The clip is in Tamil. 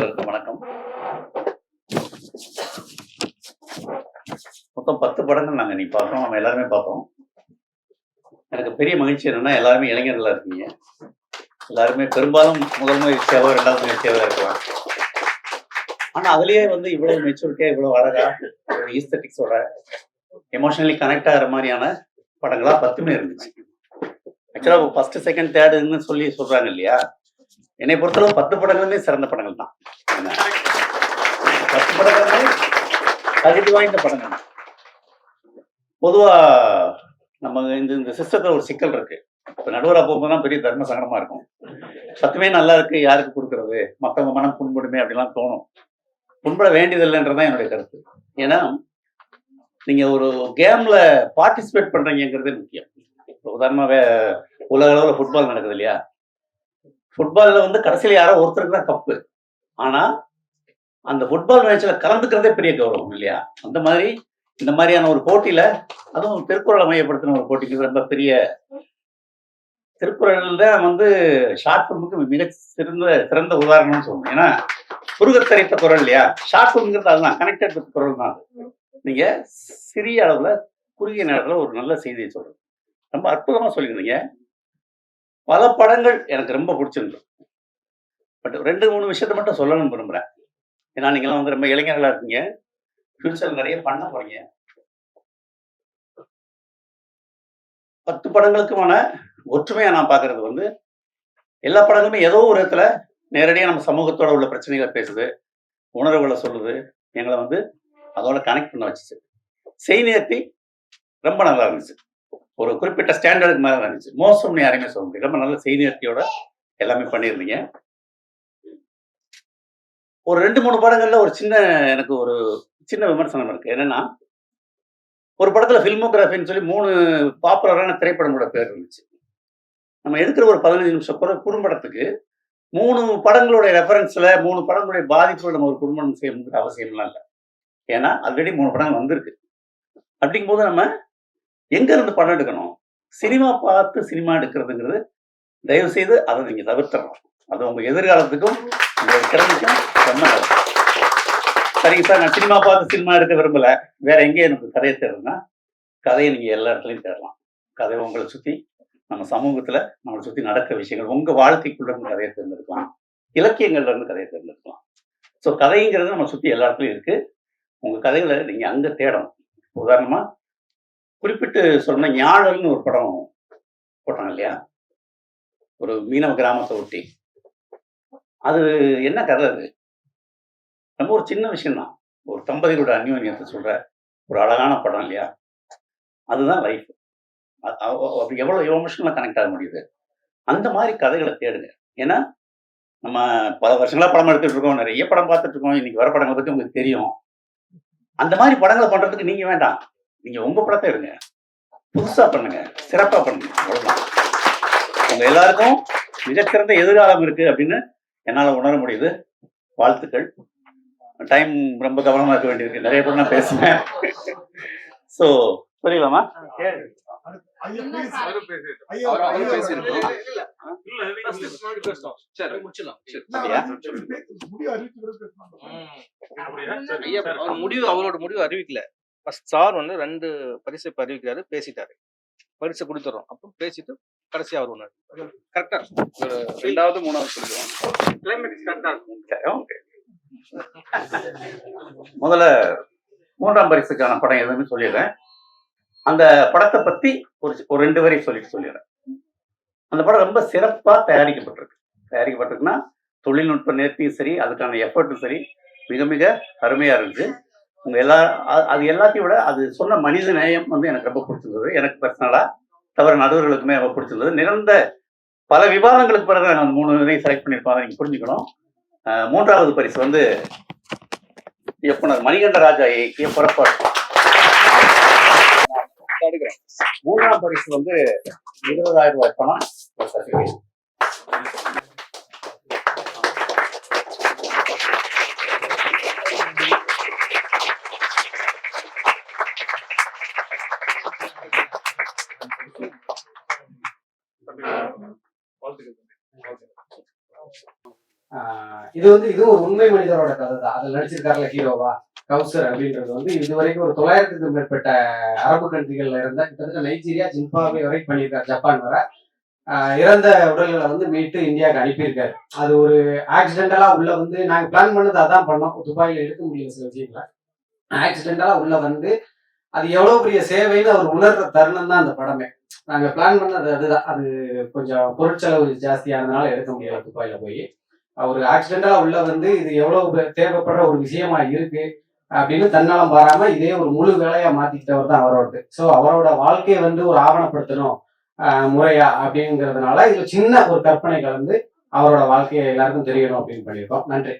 அனைவருக்கும் வணக்கம். மொத்தம் பத்து படங்கள் நாங்கள் நீ பார்த்தோம் நம்ம எல்லாருமே பார்த்தோம் எனக்கு பெரிய மகிழ்ச்சி என்னன்னா எல்லாருமே இளைஞர்களாக இருக்கீங்க. எல்லாருமே பெரும்பாலும் முதல் முயற்சியாவோ ரெண்டாவது முயற்சியாவோ இருக்கலாம். ஆனா அதுலயே வந்து இவ்வளவு மெச்சூரிட்டியா இவ்வளவு அழகா ஈஸ்தட்டிக்ஸோட எமோஷனலி கனெக்ட் ஆகிற மாதிரியான படங்களா பத்துமே இருந்துச்சு. ஆக்சுவலா ஃபர்ஸ்ட் செகண்ட் தேர்டுன்னு சொல்லி சொல்றாங்க இல்லையா? என்னை பொறுத்தளவு பத்து படங்களுமே சிறந்த படங்கள் தான். பத்து படங்களுமே தகுதி வாய்ந்த படங்கள் பொதுவா நம்ம இந்த இந்த சிஸ்டத்துல ஒரு சிக்கல் இருக்கு. இப்ப நடுவரா போகும்போது தான் பெரிய தர்ம சங்கடமா இருக்கும். சத்துமே நல்லா இருக்கு யாருக்கு கொடுக்கறது? மத்தவங்க மனம் புண்படுமே அப்படிலாம் தோணும். புண்பட வேண்டியதில்லைன்றதான் என்னுடைய கருத்து. ஏன்னா நீங்க ஒரு கேம்ல பார்ட்டிசிபேட் பண்றீங்கிறதே முக்கியம். உதாரணமாக உதாரணமா உலக அளவில் ஃபுட்பால் நடக்குது இல்லையா? ஃபுட்பால்ல வந்து கடைசியில் யாரோ ஒருத்தருக்கு தான் கப்பு. ஆனா அந்த ஃபுட்பால் மேட்ச்சில் கலந்துக்கிறதே பெரிய கௌரவம் இல்லையா? அந்த மாதிரி இந்த மாதிரியான ஒரு போட்டியில அதுவும் திருக்குறளை மையப்படுத்தின ஒரு போட்டிக்கு ரொம்ப பெரிய திருக்குறள் தான் வந்து ஷார்ட் ஃபிலிமுக்கு மிக சிறந்த சிறந்த உதாரணம்னு சொல்லணும். ஏன்னா குறுகத் குரல் இல்லையா? ஷார்ட் ஃபிலிம்ங்கிறது அதுதான் கனெக்டட் வித் குரல் தான் அது. நீங்க சிறிய அளவுல குறுகிய நேரத்தில் ஒரு நல்ல செய்தியை சொல்றது ரொம்ப அற்புதமா சொல்லியிருந்தீங்க. பல படங்கள் எனக்கு ரொம்ப பிடிச்சிருந்தது பட் ரெண்டு மூணு விஷயத்த மட்டும் சொல்லணும்னு விரும்புறேன். ஏன்னா நீங்களாம் வந்து ரொம்ப இளைஞர்களா இருக்கீங்க. ஃபியூச்சர் நிறைய பண்ண போறீங்க. பத்து படங்களுக்குமான ஒற்றுமையா நான் பார்க்கறது வந்து எல்லா படங்களுமே ஏதோ ஒரு இடத்துல நேரடியாக நம்ம சமூகத்தோட உள்ள பிரச்சனைகளை பேசுது உணர்வுகளை சொல்லுது எங்களை வந்து அதோட கனெக்ட் பண்ண வச்சுச்சு. செய்நேர்த்தி ரொம்ப நல்லா இருந்துச்சு. ஒரு குறிப்பிட்ட ஸ்டாண்டர்டுக்கு மேலே இருந்துச்சு. மோசம்னு யாரையுமே சொல்ல முடியாது ரொம்ப நல்ல செய்நேர்த்தியோட எல்லாமே பண்ணியிருந்தீங்க. ஒரு ரெண்டு மூணு படங்கள்ல ஒரு சின்ன எனக்கு ஒரு சின்ன விமர்சனம் இருக்கு. என்னன்னா ஒரு படத்துல ஃபில்மோகிராஃபின்னு சொல்லி மூணு பாப்புலரான திரைப்படங்களோட பேர் இருந்துச்சு. நம்ம எடுக்கிற ஒரு பதினஞ்சு நிமிஷம் குறை குறும்படத்துக்கு மூணு படங்களுடைய ரெஃபரன்ஸ்ல மூணு படங்களுடைய பாதிப்புகள் நம்ம ஒரு குடும்பம் செய்யணுங்கிற அவசியம்லாம் இல்லை. ஏன்னா ஆல்ரெடி மூணு படங்கள் வந்திருக்கு. அப்படிங்கும்போது நம்ம எங்க இருந்து படம் எடுக்கணும்? சினிமா பார்த்து சினிமா எடுக்கிறதுங்கிறது தயவு செய்து அதை நீங்க தவிர்த்துறோம் அது உங்க எதிர்காலத்துக்கும் உங்களோட திறமைக்கும் ரொம்ப நல்லது சரிங்க சார் நான் சினிமா பார்த்து சினிமா எடுக்க விரும்பல. வேற எங்கே எனக்கு கதையை தேடுறதுன்னா கதையை நீங்க எல்லா இடத்துலையும் தேடலாம். கதை உங்களை சுத்தி நம்ம சமூகத்துல நம்மளை சுத்தி நடக்கிற விஷயங்கள் உங்க வாழ்க்கைக்குள்ள இருந்து கதையை தேர்ந்தெடுக்கலாம். இலக்கியங்கள்ல இருந்து கதையை தேர்ந்தெடுக்கலாம். ஸோ கதைங்கிறது நம்ம சுத்தி எல்லா இடத்துலையும் இருக்கு. உங்க கதைகளை நீங்க அங்க தேடணும். உதாரணமா குறிப்பிட்டு சொன்ன ஞாழல்னு ஒரு படம் போட்டாங்க இல்லையா? ஒரு மீனவ கிராமத்தை ஒட்டி. அது என்ன கதை அது? ரொம்ப ஒரு சின்ன விஷயம்தான். ஒரு தம்பதிகளோட அந்யோன்யத்தை சொல்ற ஒரு அழகான படம் இல்லையா? அதுதான் லைஃப் அப்படி எவ்வளவு எமோஷனலாக கனெக்ட் ஆக முடியுது? அந்த மாதிரி கதைகளை தேடுங்க. ஏன்னா நம்ம பல வருஷங்களா படம் எடுத்துட்டு இருக்கோம் நிறைய படம் பார்த்துட்டு இருக்கோம். இன்னைக்கு வர படங்களை பத்தி உங்களுக்கு தெரியும். அந்த மாதிரி படங்களை பண்றதுக்கு நீங்க வேண்டாம். நீங்க உங்க படத்தை எடுங்க. புதுசா பண்ணுங்க. சிறப்பா பண்ணுங்க. அவ்வளவுதான். உங்க எல்லாருக்கும் மிகச்சிறந்த எதிர்காலம் இருக்கு அப்படின்னு என்னால உணர முடியுது. வாழ்த்துக்கள். டைம் ரொம்ப கவனமா இருக்க வேண்டியிருக்கு. நிறைய பேர் நான் பேசுவேன். ஸோ புரியலாமா முடிவு அவரோட முடிவு அறிவிக்கல. ஃபர்ஸ்ட் சார் வந்து ரெண்டு பரிசை அறிவிக்கிறாரு பேசிட்டாரு. பரிசு கொடுத்துறோம். அப்புறம் பேசிட்டு கடைசியாக அவர் ஒன்று கரெக்டா ரெண்டாவது மூணாவது சொல்லுவோம். கிளைமேக்ஸ் கரெக்டா இருக்கும். ஓகே. முதல்ல மூன்றாம் பரிசுக்கான படம் எதுன்னு சொல்லிடுறேன். அந்த படத்தை பத்தி ஒரு ஒரு ரெண்டு வரையும் சொல்லிட்டு சொல்லிடுறேன். அந்த படம் ரொம்ப சிறப்பா தயாரிக்கப்பட்டிருக்கு. தயாரிக்கப்பட்டிருக்குன்னா தொழில்நுட்ப நேர்த்தியும் சரி அதுக்கான எஃபர்ட்டும் சரி மிக மிக அருமையா இருந்துச்சு. உங்க எல்லா அது எல்லாத்தையும் விட அது சொன்ன மனித நேயம் வந்து எனக்கு ரொம்ப பிடிச்சிருந்தது. எனக்கு பர்சனலா தவிர நடுவர்களுக்குமே ரொம்ப பிடிச்சிருந்தது. நிகழ்ந்த பல விவாதங்களுக்கு பிறகு நாங்கள் அந்த மூணு இதையும் செலக்ட் பண்ணியிருப்பாங்க நீங்க புரிஞ்சுக்கணும். மூன்றாவது பரிசு வந்து இயக்குனர் மணிகண்ட ராஜா இயக்கிய புறப்பாடு. மூன்றாம் பரிசு வந்து இருபதாயிரம் ரூபாய் பணம். இது வந்து இது ஒரு உண்மை மனிதரோட கதை தான் அதில் நடிச்சிருக்காருல ஹீரோவா? கவுசர் அப்படின்றது வந்து இது வரைக்கும் ஒரு தொள்ளாயிரத்துக்கு மேற்பட்ட அரபு கண்ட்ரிகள்ல இருந்தா கிட்டத்தட்ட நைஜீரியா ஜிம்பாவே வரைக்கும் பண்ணியிருக்காரு. ஜப்பான் வர. ஆஹ் இறந்த உடல்களை வந்து மீட்டு இந்தியாவுக்கு அனுப்பியிருக்காரு. அது ஒரு ஆக்சிடென்டலா உள்ள வந்து நாங்க பிளான் பண்ணது அதான் பண்ணோம். துபாயில எடுக்க முடியல சில விஷயங்களை. ஆக்சிடென்டலா உள்ள வந்து அது எவ்வளவு பெரிய சேவைன்னு அவர் உணர்ற தருணம் தான் அந்த படமே. நாங்க பிளான் பண்ணது அதுதான். அது கொஞ்சம் பொருட்செலவு ஜாஸ்தியானதுனால எடுக்க முடியல துபாயில போய். அவர் ஆக்சிடென்டா உள்ள வந்து இது எவ்வளவு தேவைப்படுற ஒரு விஷயமா இருக்கு அப்படின்னு தன்னலம் பாராம இதே ஒரு முழு வேலையா மாத்திக்கிட்டவர் தான் அவரோடது ஸோ அவரோட வாழ்க்கையை வந்து ஒரு ஆவணப்படுத்தணும் முறையா அப்படிங்கிறதுனால இதுல சின்ன ஒரு கற்பனை கலந்து அவரோட வாழ்க்கையை எல்லாருக்கும் தெரியணும் அப்படின்னு பண்ணியிருக்கோம். நன்றி.